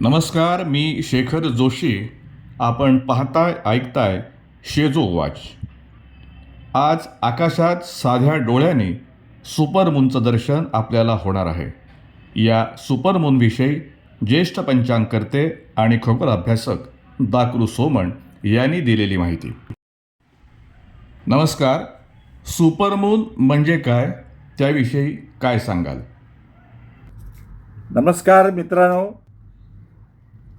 नमस्कार मी शेखर जोशी. आपण पाहताय ऐकताय शेजो वॉच. आज आकाशात साध्या डोळ्याने सुपरमूनचं दर्शन आपल्याला होणार आहे. या सुपरमूनविषयी ज्येष्ठ पंचांगकर्ते आणि खगोल अभ्यासक दाकरू सोमण यांनी दिलेली माहिती. नमस्कार सुपरमून म्हणजे काय? त्याविषयी काय सांगाल? नमस्कार मित्रांनो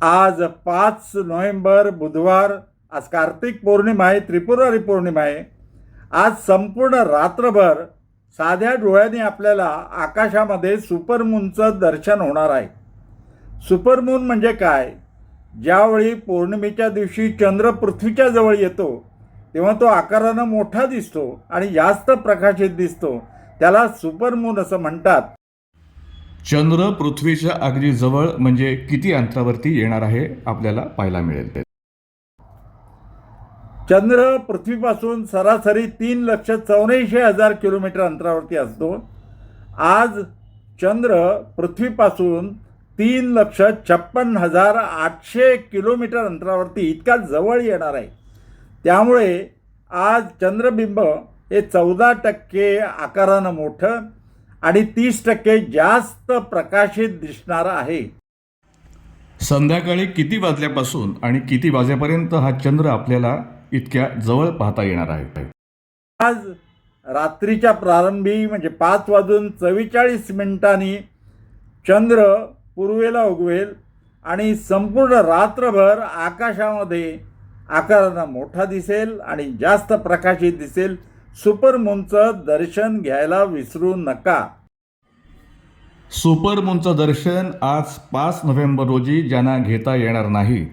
आज पाच नोव्हेंबर बुधवार आज कार्तिक पौर्णिमा आहे त्रिपुरारी पौर्णिमा आहे. आज संपूर्ण रात्रभर साध्या डोळ्याने आपल्याला आकाशामध्ये सुपरमूनचं दर्शन होणार आहे. सुपरमून म्हणजे काय? ज्यावेळी पौर्णिमेच्या दिवशी चंद्र पृथ्वीच्या जवळ येतो तेव्हा तो आकारानं मोठा दिसतो आणि जास्त प्रकाशित दिसतो. त्याला सुपरमून असं म्हणतात. चंद्र पृथ्वीच्या अगदी जवळ म्हणजे किती अंतरावरती येणार आहे आपल्याला पाहायला मिळेल ते. चंद्र पृथ्वीपासून सरासरी तीन लक्ष चौऱ्याऐंशी हजार किलोमीटर अंतरावरती असतो. आज चंद्र पृथ्वीपासून तीन लक्ष छप्पन हजार आठशे किलोमीटर अंतरावरती इतका जवळ येणार आहे. त्यामुळे आज चंद्रबिंब हे चौदा टक्के आकारानं मोठं आणि तीस टक्के जास्त प्रकाशित दिसणार आहे. संध्याकाळी किती वाजल्यापासून आणि किती वाजेपर्यंत हा चंद्र आपल्याला इतक्या जवळ पाहता येणार आहे? आज रात्रीच्या प्रारंभी म्हणजे पाच वाजून चव्वेचाळीस मिनिटांनी चंद्र पूर्वेला उगवेल आणि संपूर्ण रात्रभर आकाशामध्ये आकारानं मोठा दिसेल आणि जास्त प्रकाशित दिसेल. सुपरमूनचं दर्शन घ्यायला विसरू नका. सुपरमूनचं दर्शन आज पाच नोव्हेंबर रोजी ज्यांना घेता येणार नाही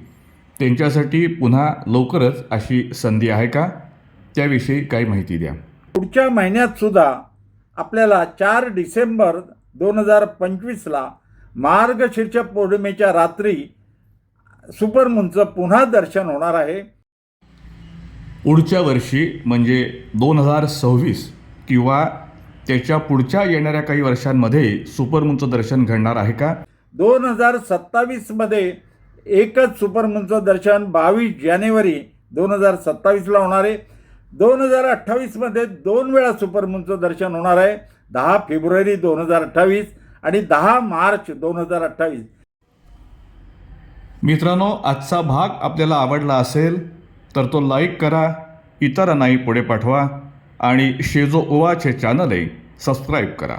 त्यांच्यासाठी पुन्हा लवकरच अशी संधी आहे का? त्याविषयी काही माहिती द्या. पुढच्या महिन्यात सुद्धा आपल्याला चार डिसेंबर दोन हजार पंचवीसला मार्गशीर्ष पौर्णिमेच्या रात्री सुपरमूनचं पुन्हा दर्शन होणार आहे. पुढच्या वर्षी म्हणजे दोन हजार सव्वीस किंवा त्याच्या पुढच्या येणाऱ्या काही वर्षांमध्ये सुपरमूनचं दर्शन घडणार आहे का? दोन हजार सत्तावीसमध्ये एकच सुपरमूनचं दर्शन बावीस जानेवारी दोन हजार सत्तावीसला होणार आहे. दोन हजार अठ्ठावीसमध्ये दोन वेळा सुपरमूनचं दर्शन होणार आहे. दहा फेब्रुवारी दोन हजार अठ्ठावीस आणि दहा मार्च दोन हजार अठ्ठावीस. मित्रांनो आजचा भाग आपल्याला आवडला असेल तर तो लाईक करा इतरांनाही पुढे पाठवा आणि शेजो ओवाचे चॅनलही सबस्क्राईब करा.